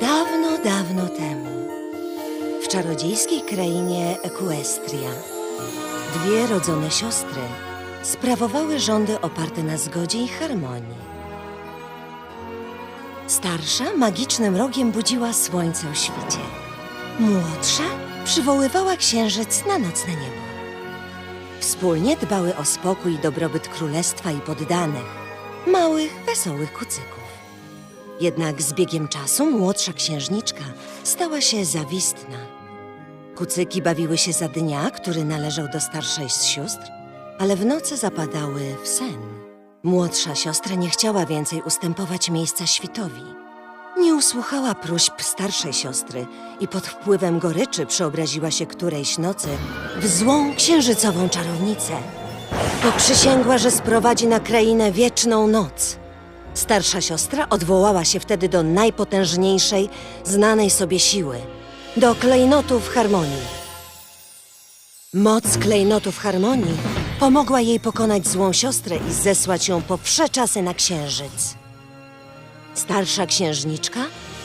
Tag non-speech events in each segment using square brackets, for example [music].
Dawno, dawno temu, w czarodziejskiej krainie Equestria, dwie rodzone siostry sprawowały rządy oparte na zgodzie i harmonii. Starsza magicznym rogiem budziła słońce o świcie. Młodsza przywoływała księżyc na nocne niebo. Wspólnie dbały o spokój i dobrobyt królestwa i poddanych, małych, wesołych kucyków. Jednak z biegiem czasu młodsza księżniczka stała się zawistna. Kucyki bawiły się za dnia, który należał do starszej z sióstr, ale w nocy zapadały w sen. Młodsza siostra nie chciała więcej ustępować miejsca świtowi. Nie usłuchała próśb starszej siostry i pod wpływem goryczy przeobraziła się którejś nocy w złą księżycową czarownicę. Poprzysięgła, że sprowadzi na krainę wieczną noc. Starsza siostra odwołała się wtedy do najpotężniejszej, znanej sobie siły do klejnotów harmonii. Moc klejnotów harmonii pomogła jej pokonać złą siostrę i zesłać ją po wsze czasy na księżyc. Starsza księżniczka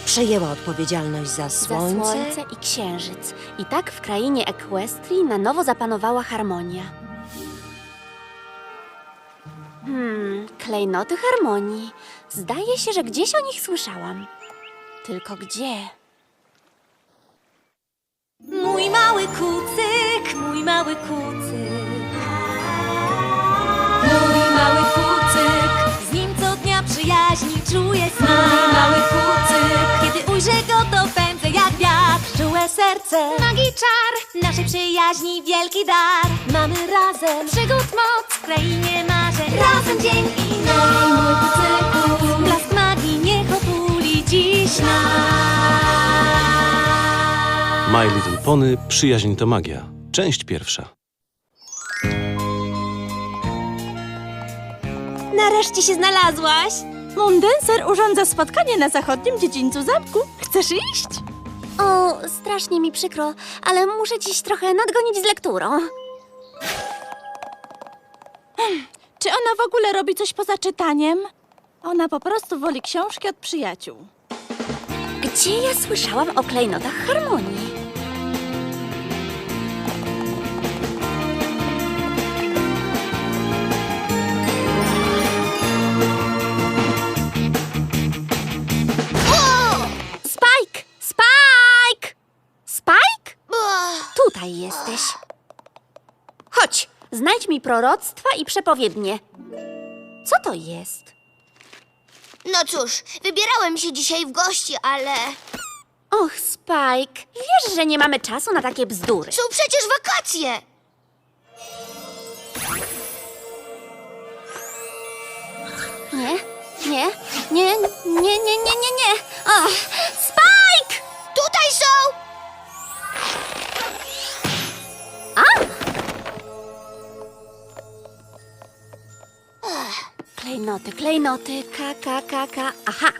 przejęła odpowiedzialność za Za słońce, słońce i księżyc. I tak w krainie Equestrii na nowo zapanowała harmonia. Hmm, klejnoty harmonii. Zdaje się, że gdzieś o nich słyszałam. Tylko gdzie? Mój mały kucyk, mój mały kucyk. Mój mały kucyk, z nim co dnia przyjaźni czuję smak. Mój mały kucyk, kiedy ujrzę go, to pędzę serce, magii czar, naszej przyjaźni wielki dar. Mamy razem przygód moc w krainie marzeń. Razem dzień i noc. Blask magii niech otuli dziś nas. My Little Pony Przyjaźń to magia. Część pierwsza. Nareszcie się znalazłaś. Mundenser urządza spotkanie na zachodnim dziedzińcu zamku. Chcesz iść? O, strasznie mi przykro, ale muszę dziś trochę nadgonić z lekturą. Czy ona w ogóle robi coś poza czytaniem? Ona po prostu woli książki od przyjaciół. Gdzie ja słyszałam o klejnotach harmonii? Znajdź mi proroctwa i przepowiednie. Co to jest? No cóż, wybierałem się dzisiaj w gości, ale Och, Spike, wiesz, że nie mamy czasu na takie bzdury. są przecież wakacje. Nie, nie, nie, nie, nie, nie, nie, nie. Spike! Klejnoty, klejnoty, ka, ka, ka, ka. Aha,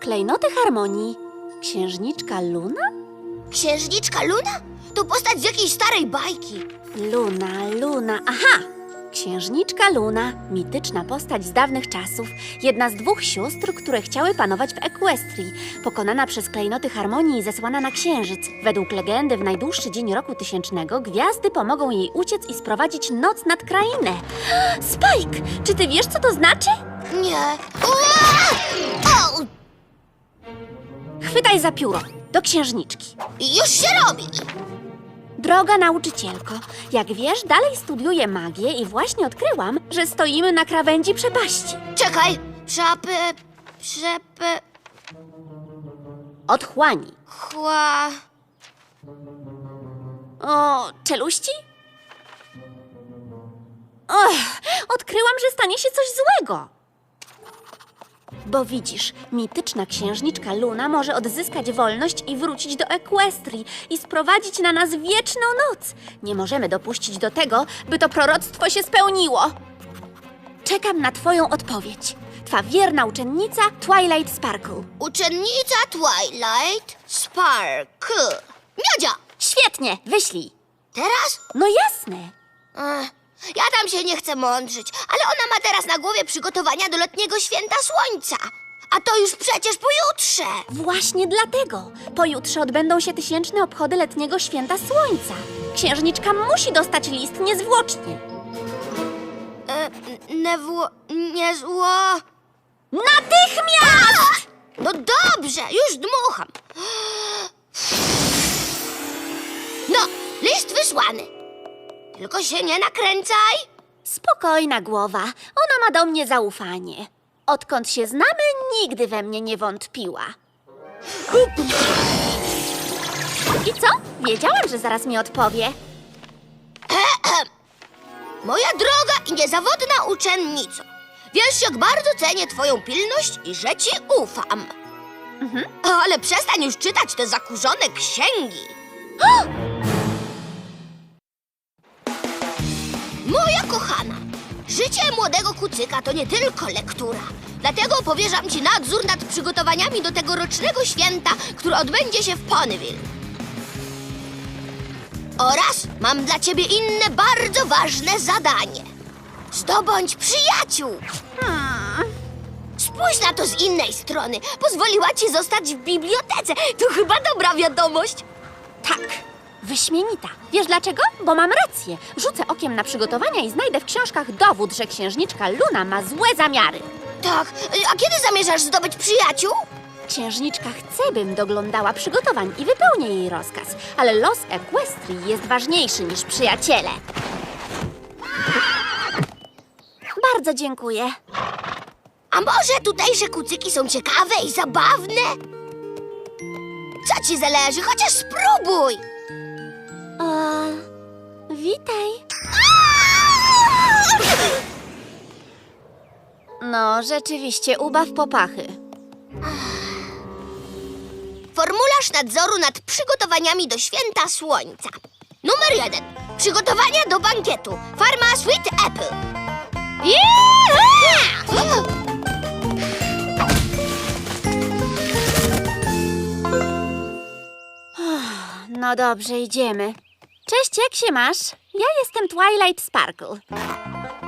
klejnoty harmonii. Księżniczka Luna? Księżniczka Luna? To postać z jakiejś starej bajki. Luna, Luna, aha! Księżniczka Luna, mityczna postać z dawnych czasów, jedna z dwóch sióstr, które chciały panować w Equestrii, pokonana przez klejnoty harmonii i zesłana na księżyc. Według legendy w najdłuższy dzień roku tysięcznego gwiazdy pomogą jej uciec i sprowadzić noc nad krainę. [gasps] Spike, czy ty wiesz, co to znaczy? Nie. Ua! O! Chwytaj za pióro, do księżniczki. Już się robi. Droga nauczycielko, jak wiesz, dalej studiuję magię i właśnie odkryłam, że stoimy na krawędzi przepaści. Czekaj. Przapy... Przepy... Otchłani. Chła... O, czeluści? Och, odkryłam, że stanie się coś złego. Bo widzisz, mityczna księżniczka Luna może odzyskać wolność i wrócić do Equestrii i sprowadzić na nas wieczną noc. Nie możemy dopuścić do tego, by to proroctwo się spełniło. Czekam na twoją odpowiedź. Twa wierna uczennica Twilight Sparkle. Uczennica Twilight Sparkle. Miodzia! Świetnie, wyślij. Teraz? No jasne. Ech, ja tam się nie chcę mądrzyć, ale ona ma teraz na głowie przygotowania do letniego święta słońca. A to już przecież pojutrze. Właśnie dlatego. Pojutrze odbędą się tysięczne obchody letniego święta słońca. Księżniczka musi dostać list niezwłocznie. E, Niezło... Niezło... Natychmiast! No dobrze, już dmucham. No, list wysłany. Tylko się nie nakręcaj. Spokojna głowa. Ona ma do mnie zaufanie. Odkąd się znamy, nigdy we mnie nie wątpiła. I co? Wiedziałam, że zaraz mi odpowie. [clears throat] Moja droga i niezawodna uczennico. Wiesz, jak bardzo cenię twoją pilność i że ci ufam. Ale przestań już czytać te zakurzone księgi. [gasps] [clears throat] Moja kochana, życie młodego kucyka to nie tylko lektura. Dlatego powierzam ci nadzór nad przygotowaniami do tegorocznego święta, które odbędzie się w Ponyville. Oraz mam dla ciebie inne bardzo ważne zadanie. Zdobądź przyjaciół. Spójrz na to z innej strony. Pozwoliła ci zostać w bibliotece. To chyba dobra wiadomość. Tak, wyśmienita. Wiesz dlaczego? Bo mam rację. Rzucę okiem na przygotowania i znajdę w książkach dowód, że księżniczka Luna ma złe zamiary. Tak, a kiedy zamierzasz zdobyć przyjaciół? Księżniczka chce, bym doglądała przygotowań i wypełnię jej rozkaz, ale los Equestrii jest ważniejszy niż przyjaciele. Bardzo dziękuję. A może tutejsze kucyki są ciekawe i zabawne? Co ci zależy? Chociaż spróbuj! Witaj. No, rzeczywiście, ubaw popachy. Formularz nadzoru nad przygotowaniami do święta słońca. Numer jeden. Przygotowania do bankietu. Farma Sweet Apple. No dobrze, idziemy. Cześć, jak się masz? Ja jestem Twilight Sparkle.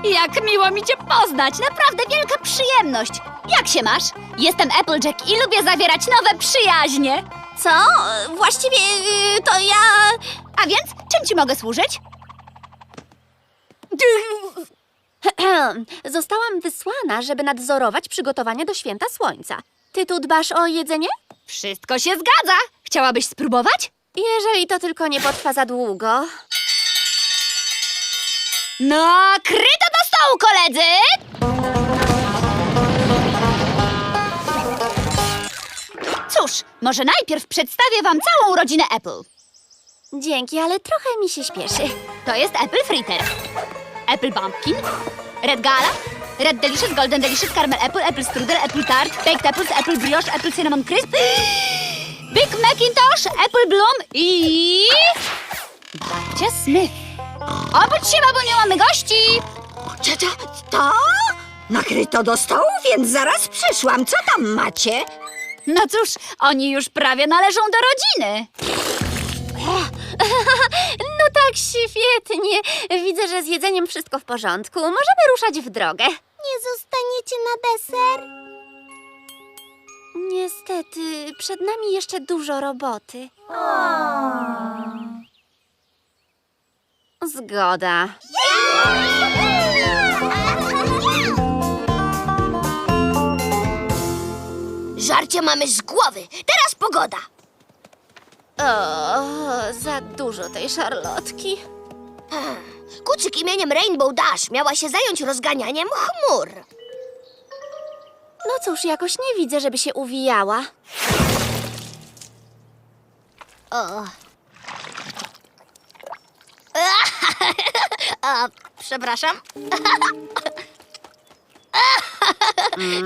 Jak miło mi cię poznać! Naprawdę wielka przyjemność! Jak się masz? Jestem Applejack i lubię zawierać nowe przyjaźnie. Co? Właściwie y, to ja... A więc, czym ci mogę służyć? [clears throat] Zostałam wysłana, żeby nadzorować przygotowania do święta słońca. Ty tu dbasz o jedzenie? Wszystko się zgadza! Chciałabyś spróbować? Jeżeli to tylko nie potrwa za długo. Nakryto do stołu, koledzy! Cóż, może najpierw przedstawię wam całą rodzinę Apple. Dzięki, ale trochę mi się śpieszy. To jest Apple Fritter, Apple Bumpkin, Red Gala, Red Delicious, Golden Delicious, Caramel Apple, Apple Strudel, Apple Tart, Baked Apples, Apple Brioche, Apple Cinnamon Crisp, [gasps] Big Macintosh, Apple Bloom i... Babcia Smith. Obudź się, babo, nie mamy gości! Co to? To? Nakryto do stołu, więc zaraz przyszłam. Co tam macie? No cóż, oni już prawie należą do rodziny. [laughs] No tak świetnie. Widzę, że z jedzeniem wszystko w porządku. Możemy ruszać w drogę. Nie zostaniecie na deser? Niestety, przed nami jeszcze dużo roboty. Zgoda. Żarcie mamy z głowy. Teraz pogoda. O, za dużo tej szarlotki. Kucyk imieniem Rainbow Dash miała się zająć rozganianiem chmur. No cóż, jakoś nie widzę, żeby się uwijała. O. [laughs] A, przepraszam. [laughs]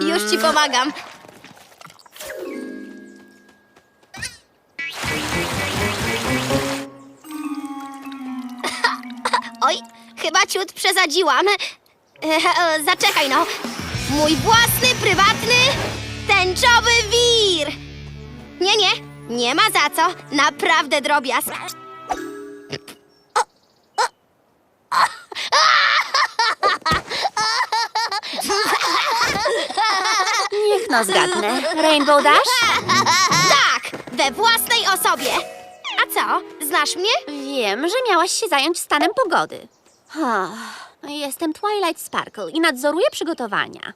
Już ci pomagam. [laughs] Oj, chyba ciut przesadziłam. Zaczekaj no. Mój własny, prywatny, tęczowy wir. Nie, nie, nie ma za co. Naprawdę drobiazg. Niech pewno zgadnę. Rainbow Dash? Tak, we własnej osobie. A co, znasz mnie? Wiem, że miałaś się zająć stanem pogody. Jestem Twilight Sparkle i nadzoruję przygotowania.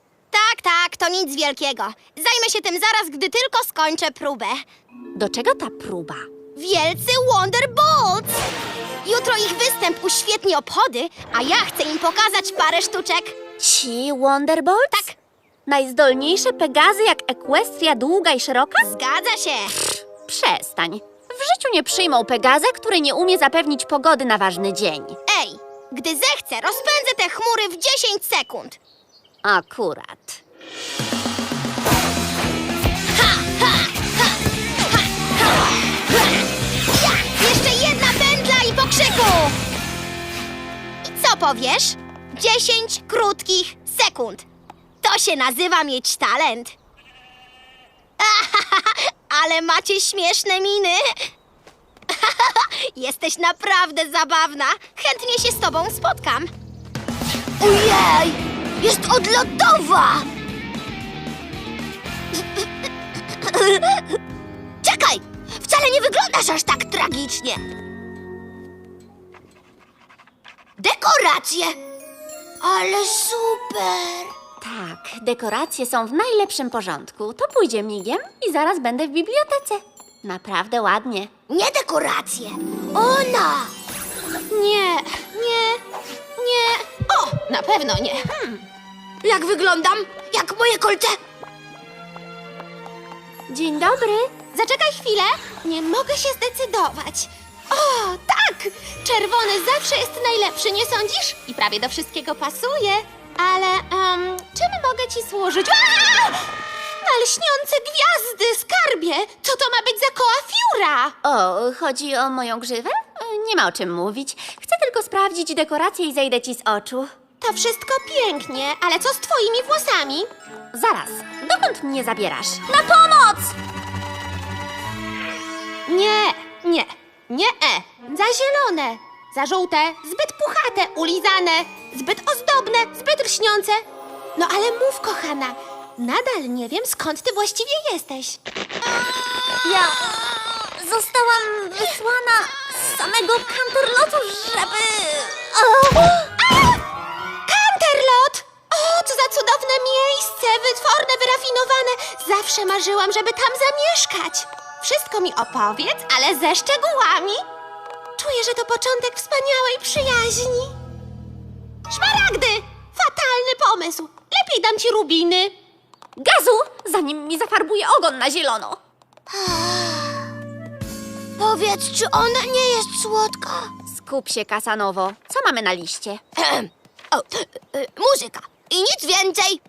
Tak, tak, to nic wielkiego. Zajmę się tym zaraz, gdy tylko skończę próbę. Do czego ta próba? Wielcy Wonderbolts! Jutro ich występ uświetni obchody, a ja chcę im pokazać parę sztuczek. Ci Wonderbolts? Tak. Najzdolniejsze Pegazy jak Equestria długa i szeroka? Zgadza się. Przestań. W życiu nie przyjmą Pegaza, który nie umie zapewnić pogody na ważny dzień. Ej, gdy zechcę, rozpędzę te chmury w 10 sekund. Akurat. Jeszcze jedna pętla i po! I co powiesz? 10 krótkich sekund. To się nazywa mieć talent. [laughs] Ale macie śmieszne miny. [laughs] Jesteś naprawdę zabawna. Chętnie się z tobą spotkam. Ojej! Jest odlotowa! Czekaj! Wcale nie wyglądasz aż tak tragicznie. Dekoracje! Ale super! Tak, dekoracje są w najlepszym porządku. To pójdzie migiem i zaraz będę w bibliotece. Naprawdę ładnie. Nie dekoracje! Ona! Nie, nie, nie. O, na pewno nie. Hmm. Jak wyglądam? Jak moje kolce? Dzień dobry. Zaczekaj chwilę. Nie mogę się zdecydować. O, tak! Czerwony zawsze jest najlepszy, nie sądzisz? I prawie do wszystkiego pasuje. Ale, um, czym mogę ci służyć? Aaa! Na lśniące gwiazdy, skarbie! Co to ma być za koła fiura? O, chodzi o moją grzywę? Nie ma o czym mówić. Chcę tylko sprawdzić dekoracje i zejdę ci z oczu. To wszystko pięknie, ale co z twoimi włosami? Zaraz, dokąd mnie zabierasz? Na pomoc! Nie, nie, nie e. Za zielone, za żółte, zbyt puchate, ulizane, zbyt ozdobne, zbyt lśniące. No ale mów, kochana, nadal nie wiem, skąd ty właściwie jesteś. Ja zostałam wysłana z samego Canterlotu, żeby... Canterlot! Miejsce, wytworne, wyrafinowane. Zawsze marzyłam, żeby tam zamieszkać. Wszystko mi opowiedz, ale ze szczegółami. Czuję, że to początek wspaniałej przyjaźni. Szmaragdy! Fatalny pomysł. Lepiej dam ci rubiny. Gazu, zanim mi zafarbuje ogon na zielono. [sighs] Powiedz, czy ona nie jest słodka? Skup się, Kasanowo. Co mamy na liście? [clears throat] O, y, muzyka. I nic więcej.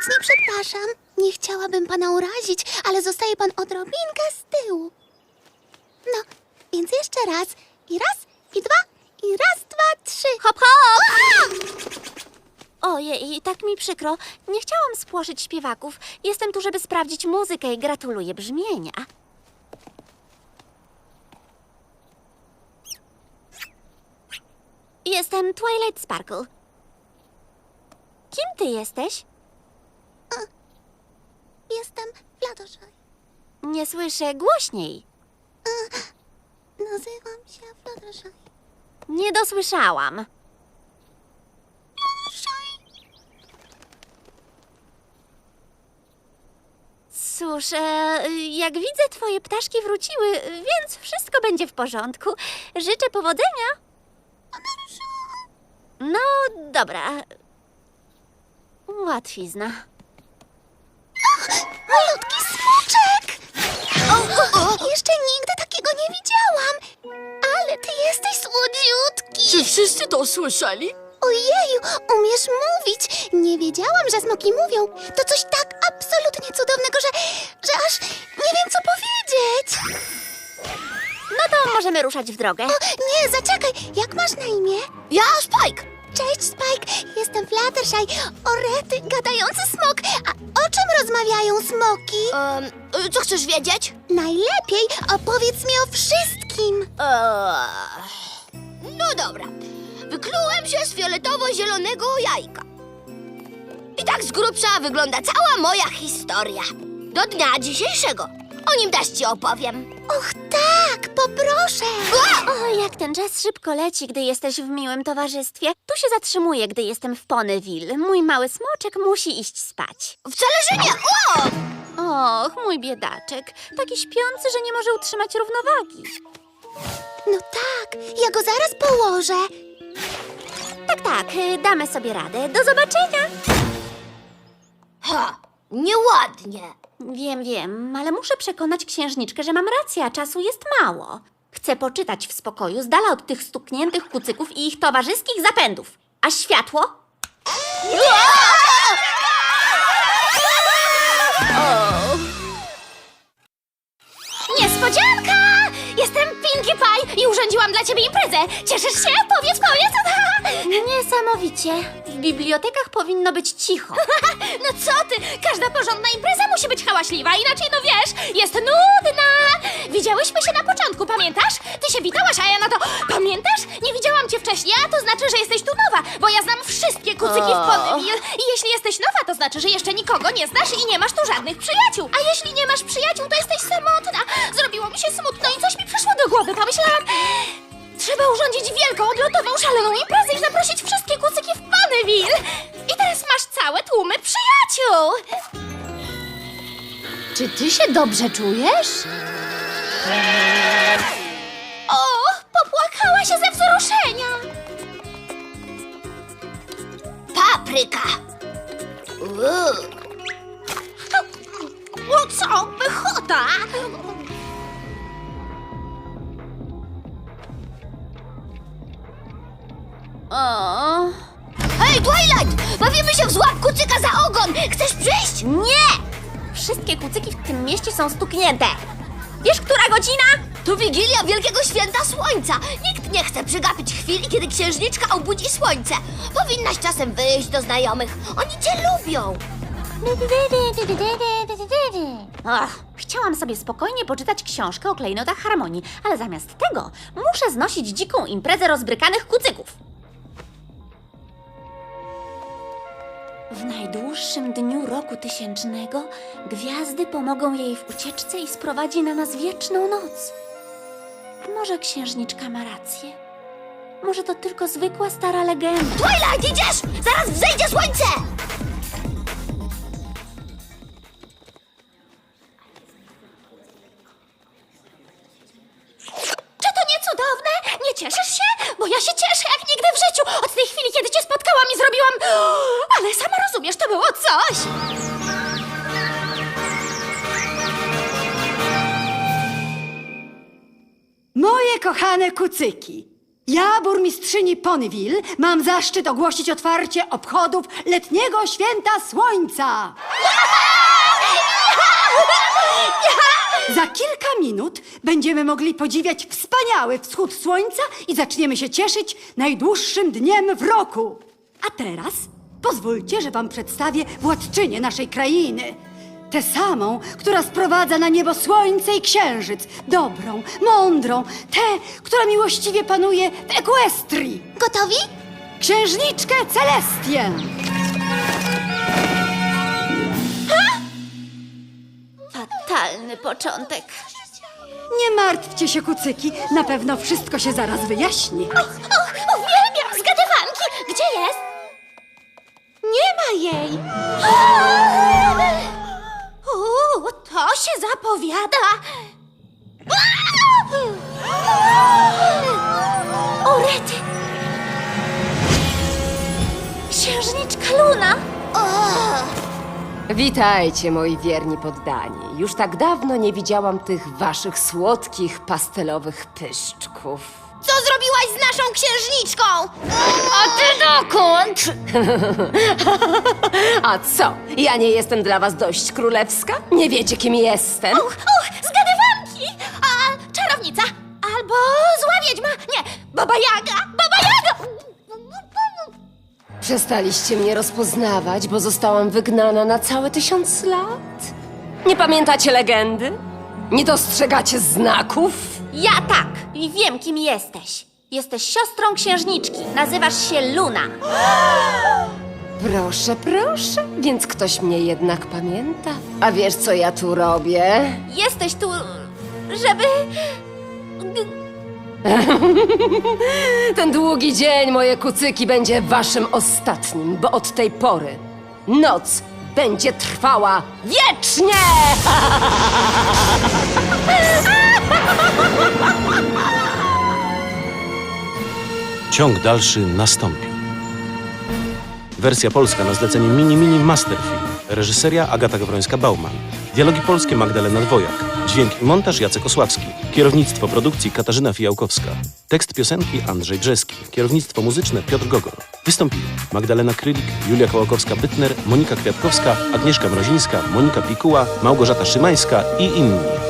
Najmocniej przepraszam. Nie chciałabym pana urazić, ale zostaje pan odrobinkę z tyłu. No, więc jeszcze raz. I raz, i dwa, i raz, dwa, trzy. Hop, hop! Ojej, tak mi przykro. Nie chciałam spłoszyć śpiewaków. Jestem tu, żeby sprawdzić muzykę i gratuluję brzmienia. Jestem Twilight Sparkle. Kim ty jesteś? Jestem Fluttershy. Nie słyszę głośniej. Nazywam się Fluttershy. Nie dosłyszałam. Cóż, e, jak widzę, twoje ptaszki wróciły, więc wszystko będzie w porządku. Życzę powodzenia. No, dobra. Łatwizna. Malutki smoczek! O, o, o, jeszcze nigdy takiego nie widziałam. Ale ty jesteś słodziutki. Czy wszyscy to słyszeli? Ojeju, umiesz mówić! Nie wiedziałam, że smoki mówią. To coś tak absolutnie cudownego, że, że aż nie wiem, co powiedzieć. No to możemy ruszać w drogę. O, nie, zaczekaj, jak masz na imię? Ja Spike. Cześć, Spike! Jestem Fluttershy. Orety, gadający smok. A o czym rozmawiają smoki? Co chcesz wiedzieć? Najlepiej opowiedz mi o wszystkim. Eee, no dobra. Wyklułem się z fioletowo-zielonego jajka. I tak z grubsza wygląda cała moja historia. Do dnia dzisiejszego. O nim też ci opowiem. Och tak, poproszę. O, jak ten czas szybko leci, gdy jesteś w miłym towarzystwie. Tu się zatrzymuję, gdy jestem w Ponyville. Mój mały smoczek musi iść spać. Wcale, że nie. O! Och, mój biedaczek. Taki śpiący, że nie może utrzymać równowagi. No tak, ja go zaraz położę. Tak, tak, y, damy sobie radę. Do zobaczenia. Ha, nieładnie. Wiem, wiem, ale muszę przekonać księżniczkę, że mam rację, a czasu jest mało. Chcę poczytać w spokoju, z dala od tych stukniętych kucyków i ich towarzyskich zapędów. A światło? Niespodzianka! Pinkie Pie i urządziłam dla ciebie imprezę. Cieszysz się? Powiedz, powiedz! [laughs] Niesamowicie. W bibliotekach powinno być cicho. [laughs] No co ty? Każda porządna impreza musi być hałaśliwa, inaczej no wiesz, jest nudna! Widziałyśmy się na początku, pamiętasz? Ty się witałaś, a ja na to... Pamiętasz? Nie widziałam cię wcześniej, a to znaczy, że jesteś tu nowa, bo ja znam wszystkie kucyki w Ponyville. I jeśli jesteś nowa, to znaczy, że jeszcze nikogo nie znasz i nie masz tu żadnych przyjaciół. A jeśli nie masz przyjaciół, to jesteś samotna. Zrobiło mi się smutno i coś głowy. Pomyślałam... [gasps] Trzeba urządzić wielką, odlotową, szaloną imprezę i zaprosić wszystkie kucyki w Ponyville. I teraz masz całe tłumy przyjaciół. Czy ty się dobrze czujesz? O, popłakała się ze wzruszenia. Papryka. Uuu. O co? Pychota! O, Hej, Twilight! Bawimy się w złap kucyka za ogon! Chcesz przyjść? nie! Wszystkie kucyki w tym mieście są stuknięte. Wiesz, która godzina? To Wigilia Wielkiego Święta Słońca. Nikt nie chce przegapić chwili, kiedy księżniczka obudzi słońce. Powinnaś czasem wyjść do znajomych. Oni cię lubią. Ach, chciałam sobie spokojnie poczytać książkę o klejnotach harmonii, ale zamiast tego muszę znosić dziką imprezę rozbrykanych kucyków. W najdłuższym dniu roku tysięcznego gwiazdy pomogą jej w ucieczce i sprowadzi na nas wieczną noc. Może księżniczka ma rację? Może to tylko zwykła stara legenda? Twilight, idziesz? Zaraz wzejdzie słońce! Kucyki, ja, burmistrzyni Ponyville, mam zaszczyt ogłosić otwarcie obchodów letniego święta słońca. Za kilka minut będziemy mogli podziwiać wspaniały wschód słońca i zaczniemy się cieszyć najdłuższym dniem w roku. A teraz pozwólcie, że wam przedstawię władczynię naszej krainy. Tę samą, która sprowadza na niebo słońce i księżyc. Dobrą, mądrą, tę, która miłościwie panuje w Equestrii. Gotowi? Księżniczkę Celestię. Fatalny początek. Nie martwcie się, kucyki, na pewno wszystko się zaraz wyjaśni. Och, uwielbiam zgadywanki. Gdzie jest? Nie ma jej. Się zapowiada. O! Księżniczka Luna! Witajcie, moi wierni poddani. Już tak dawno nie widziałam tych waszych słodkich, pastelowych pyszczków. Co zrobiłaś z naszą księżniczką? A ty dokąd? [laughs] A co? Ja nie jestem dla was dość królewska? Nie wiecie, kim jestem? Uch, uch, zgadywanki. A czarownica. Albo zła wiedźma. Nie, baba Jaga. Baba Jaga. Przestaliście mnie rozpoznawać, bo zostałam wygnana na całe tysiąc lat? Nie pamiętacie legendy? Nie dostrzegacie znaków? Ja tak i wiem, kim jesteś. Jesteś siostrą księżniczki. Nazywasz się Luna. [gasps] Proszę, proszę, więc ktoś mnie jednak pamięta. A wiesz, co ja tu robię? Jesteś tu, żeby... [laughs] Ten długi dzień, moje kucyki, będzie waszym ostatnim, bo od tej pory noc będzie trwała wiecznie! [laughs] Ciąg dalszy nastąpi. Wersja polska na zlecenie Mini Mini Masterfilm. Reżyseria Agata Gawrońska-Bauman. Dialogi polskie Magdalena Dwojak. Dźwięk i montaż Jacek Osławski. Kierownictwo produkcji Katarzyna Fijałkowska. Tekst piosenki Andrzej Brzeski. Kierownictwo muzyczne Piotr Gogol. Wystąpili Magdalena Krylik, Julia Kołakowska-Bytner, Monika Kwiatkowska, Agnieszka Mrozińska, Monika Pikuła, Małgorzata Szymańska i inni.